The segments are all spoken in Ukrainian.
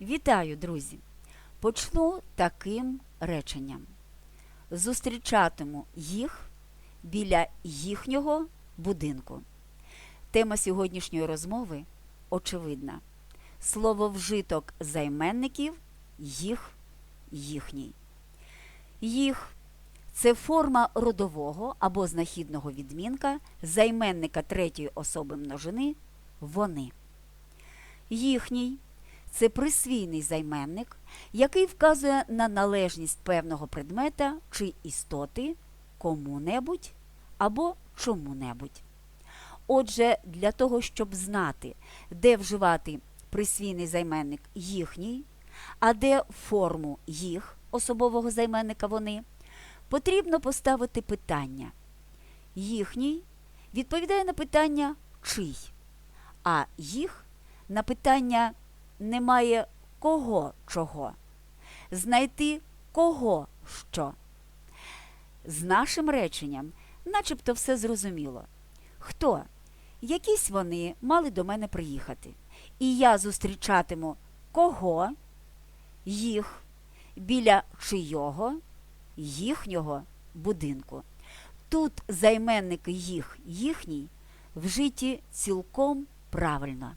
Вітаю, друзі! Почну таким реченням. Зустрічатиму їх біля їхнього будинку. Тема сьогоднішньої розмови очевидна. Слово вжиток займенників їх, їхній. Їх це форма родового або знахідного відмінка займенника третьої особи множини вони. Їхній це присвійний займенник, який вказує на належність певного предмета чи істоти кому-небудь або чому-небудь. Отже, для того, щоб знати, де вживати присвійний займенник їхній, а де форму їх особового займенника вони, потрібно поставити питання. Їхній відповідає на питання чий, а їх на питання немає кого чого, знайти кого що. З нашим реченням начебто все зрозуміло. Хто? Якісь вони мали до мене приїхати. І я зустрічатиму кого, їх, біля чийого, їхнього будинку. Тут займенники їх, їхній вжиті цілком правильно.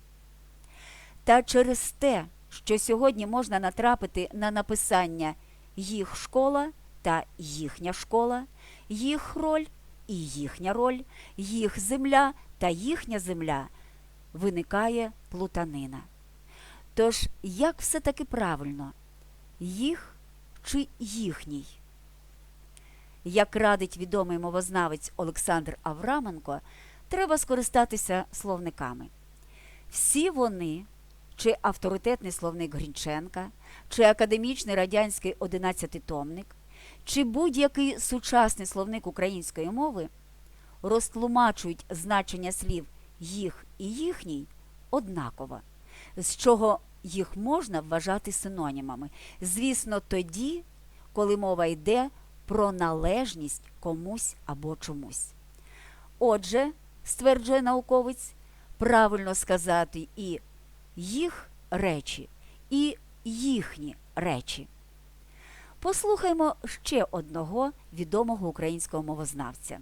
Та через те, що сьогодні можна натрапити на написання їх школа та їхня школа, їх роль і їхня роль, їх земля та їхня земля, виникає плутанина. Тож, як все таки правильно, їх чи їхній? Як радить відомий мовознавець Олександр Авраменко, треба скористатися словниками. Всі вони, чи авторитетний словник Грінченка, чи академічний радянський одинадцятитомник, чи будь-який сучасний словник української мови розтлумачують значення слів їх і їхній однаково, з чого їх можна вважати синонімами. Звісно, тоді, коли мова йде про належність комусь або чомусь. Отже, стверджує науковець, правильно сказати і їх речі, і їхні речі. Послухаймо ще одного відомого українського мовознавця.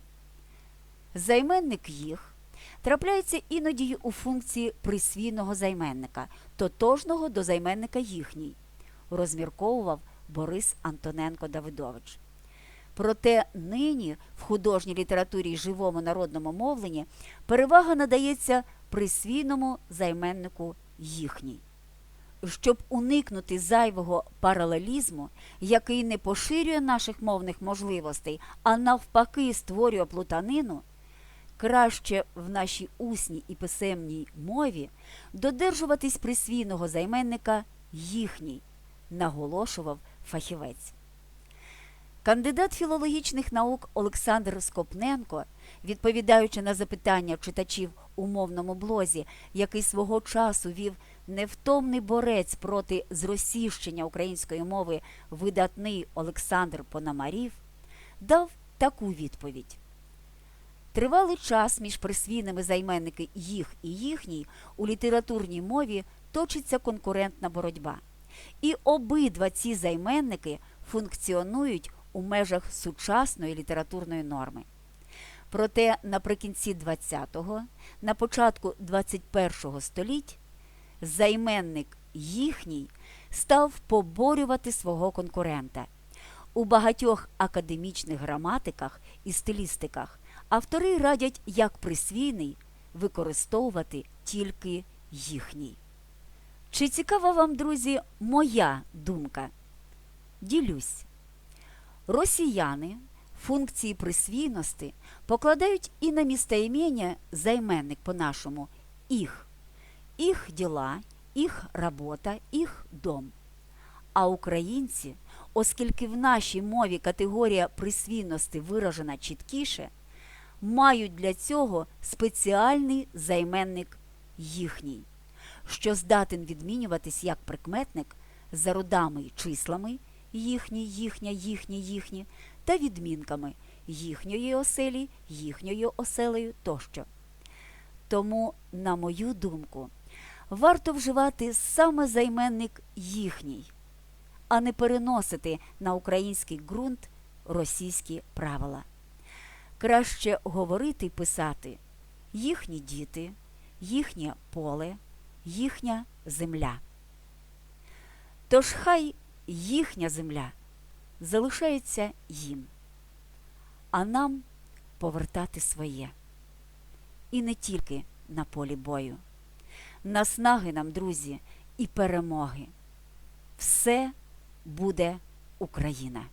Займенник їх трапляється іноді у функції присвійного займенника, тотожного до займенника їхній, розмірковував Борис Антоненко Давидович. Проте нині в художній літературі й живому народному мовленні перевага надається присвійному займеннику їхній. Щоб уникнути зайвого паралелізму, який не поширює наших мовних можливостей, а навпаки створює плутанину, краще в нашій усній і писемній мові додержуватись присвійного займенника їхній, наголошував фахівець. Кандидат філологічних наук Олександр Скопненко, відповідаючи на запитання читачів у мовному блозі, який свого часу вів невтомний борець проти зросійщення української мови видатний Олександр Пономарів, дав таку відповідь. Тривалий час між присвійними займенники їх і їхній у літературній мові точиться конкурентна боротьба. І обидва ці займенники функціонують у межах сучасної літературної норми. Проте наприкінці 20-го, на початку 21-го століть займенник їхній став поборювати свого конкурента. У багатьох академічних граматиках і стилістиках автори радять як присвійний використовувати тільки їхній. Чи цікава вам, друзі, моя думка? Ділюсь. Росіяни функції присвійності покладають і на містоімення займенник по-нашому їх, їх діла, їх робота, їх дом. А українці, оскільки в нашій мові категорія присвійності виражена чіткіше, мають для цього спеціальний займенник їхній, що здатен відмінюватись як прикметник за родами й числами їхні, їхня, їхні, їхні та відмінками їхньої оселі, їхньою оселею тощо. Тому, на мою думку, варто вживати саме займенник їхній, а не переносити на український ґрунт російські правила. Краще говорити й писати їхні діти, їхнє поле, їхня земля. Тож хай їхня земля залишається їм, а нам повертати своє. І не тільки на полі бою. Наснаги нам, друзі, і перемоги. Все буде Україна.